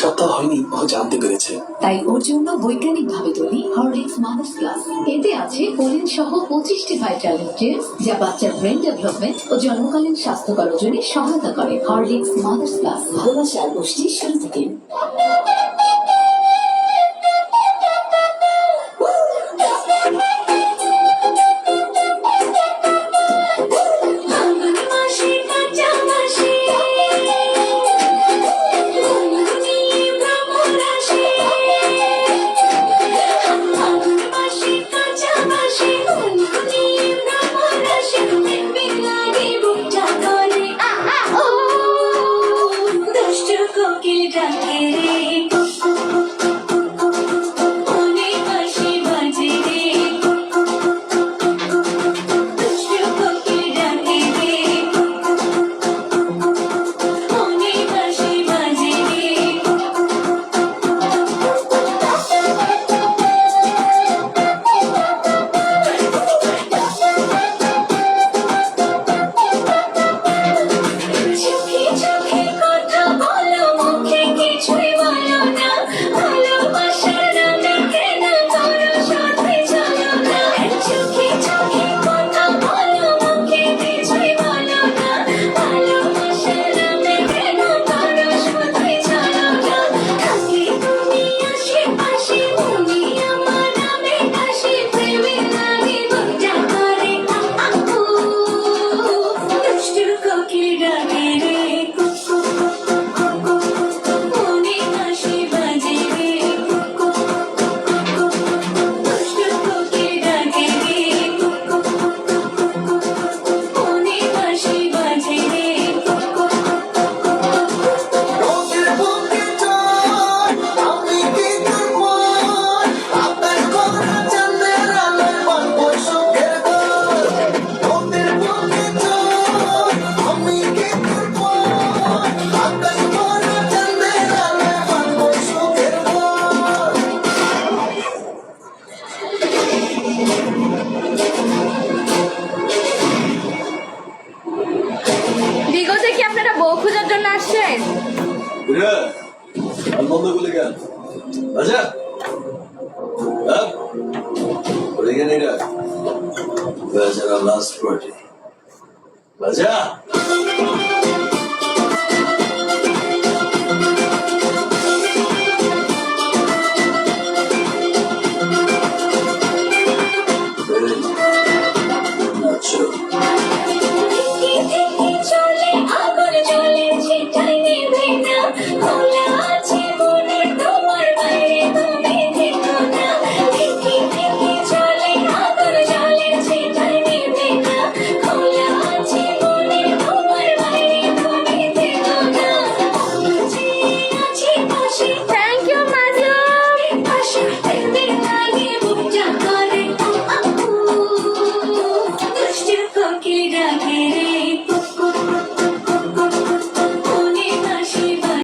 সত্তা হয়নি ও জানতে পেরেছে। তাই ওর জন্য বৈজ্ঞানিক ভাবে তৈরি হরলিক্স মাদার্স প্লাস এতে আছে কোলিন সহ পঁচিশটি ভাইটাল নিউট্রিয়েন্টস যা বাচ্চার ব্রেন ডেভেলপমেন্ট ও জন্মকালীন স্বাস্থ্যকর ওজনে সহায়তা করে। হরলিক্স মাদার্স প্লাস ভালোবাসার গোষ্ঠীর শুরু থেকে। পুজোর জন্য আসছেন? বন্ধ করে গেল। আচ্ছা লাস্ট বাজা